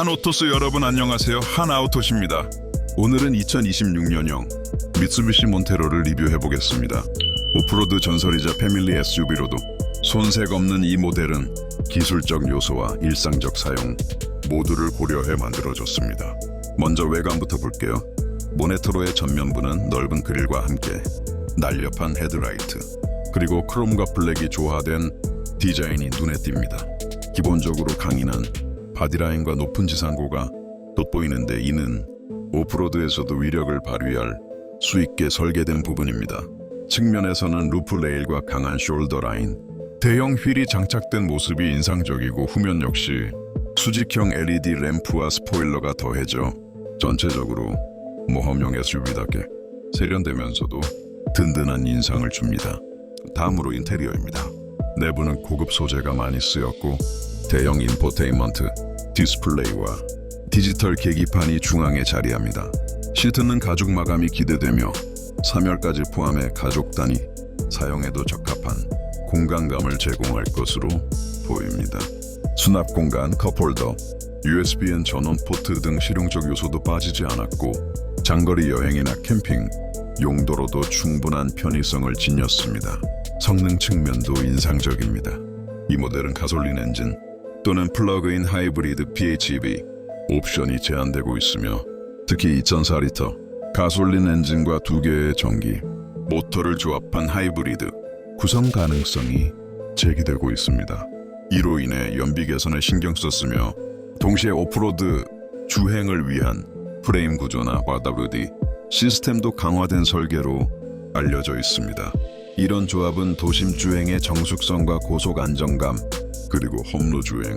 한오토스 여러분 안녕하세요. 한아우토시입니다. 오늘은 2026년형 미쓰비시 몬테로를 리뷰해 보겠습니다. 오프로드 전설이자 패밀리 SUV로도 손색 없는 이 모델은 기술적 요소와 일상적 사용 모두를 고려해 만들어졌습니다. 먼저 외관부터 볼게요. 모네토로의 전면부는 넓은 그릴과 함께 날렵한 헤드라이트 그리고 크롬과 블랙이 조화된 디자인이 눈에 띕니다. 기본적으로 강인한 바디라인과 높은 지상고가 돋보이는데 이는 오프로드에서도 위력을 발휘할 수 있게 설계된 부분입니다. 측면에서는 루프 레일과 강한 숄더 라인, 대형 휠이 장착된 모습이 인상적이고 후면 역시 수직형 LED 램프와 스포일러가 더해져 전체적으로 모험용 SUV답게 세련되면서도 든든한 인상을 줍니다. 다음으로 인테리어입니다. 내부는 고급 소재가 많이 쓰였고 대형 인포테인먼트, 디스플레이와 디지털 계기판이 중앙에 자리합니다. 시트는 가죽 마감이 기대되며 3열까지 포함해 가족 단위 사용에도 적합한 공간감을 제공할 것으로 보입니다. 수납 공간, 컵홀더, USBN 전원 포트 등 실용적 요소도 빠지지 않았고 장거리 여행이나 캠핑 용도로도 충분한 편의성을 지녔습니다. 성능 측면도 인상적입니다. 이 모델은 가솔린 엔진 또는 플러그인 하이브리드 PHEV 옵션이 제한되고 있으며 특히 2.4리터 가솔린 엔진과 두 개의 전기 모터를 조합한 하이브리드 구성 가능성이 제기되고 있습니다. 이로 인해 연비 개선에 신경 썼으며 동시에 오프로드 주행을 위한 프레임 구조나 YWD 시스템도 강화된 설계로 알려져 있습니다. 이런 조합은 도심 주행의 정숙성과 고속 안정감 그리고 홈로 주행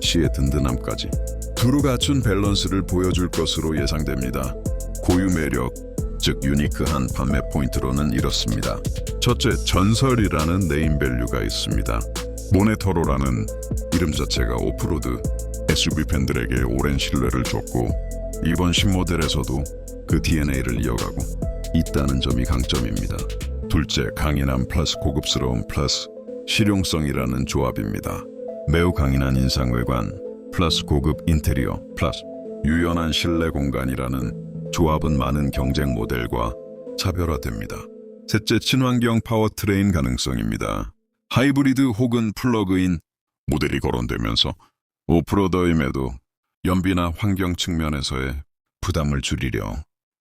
시의 든든함까지 두루 갖춘 밸런스를 보여줄 것으로 예상됩니다. 고유 매력, 즉 유니크한 판매 포인트로는 이렇습니다. 첫째, 전설이라는 네임밸류가 있습니다. 모네토로라는 이름 자체가 오프로드 SUV 팬들에게 오랜 신뢰를 줬고 이번 신모델에서도 그 DNA를 이어가고 있다는 점이 강점입니다. 둘째, 강인함 플러스 고급스러움 플러스 실용성이라는 조합입니다. 매우 강인한 인상 외관 플러스 고급 인테리어 플러스 유연한 실내 공간이라는 조합은 많은 경쟁 모델과 차별화됩니다. 셋째, 친환경 파워트레인 가능성입니다. 하이브리드 혹은 플러그인 모델이 거론되면서 오프로더임에도 연비나 환경 측면에서의 부담을 줄이려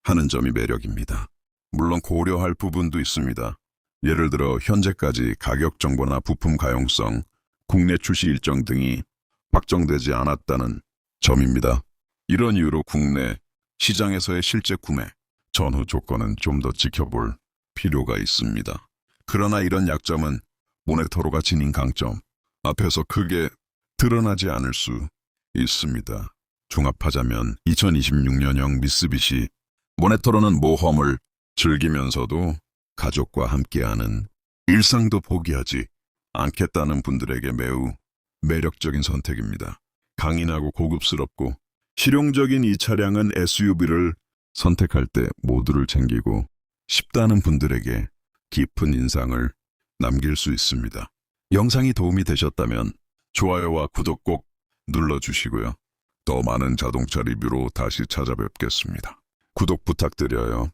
하는 점이 매력입니다. 물론 고려할 부분도 있습니다. 예를 들어 현재까지 가격 정보나 부품 가용성, 국내 출시 일정 등이 확정되지 않았다는 점입니다. 이런 이유로 국내 시장에서의 실제 구매, 전후 조건은 좀 더 지켜볼 필요가 있습니다. 그러나 이런 약점은 모네토로가 지닌 강점 앞에서 크게 드러나지 않을 수 있습니다. 종합하자면 2026년형 미쓰비시 모네토로는 모험을 즐기면서도 가족과 함께하는 일상도 포기하지 않겠다는 분들에게 매우 매력적인 선택입니다. 강인하고 고급스럽고 실용적인 이 차량은 SUV를 선택할 때 모두를 챙기고 싶다는 분들에게 깊은 인상을 남길 수 있습니다. 영상이 도움이 되셨다면 좋아요와 구독 꼭 눌러주시고요. 더 많은 자동차 리뷰로 다시 찾아뵙겠습니다. 구독 부탁드려요.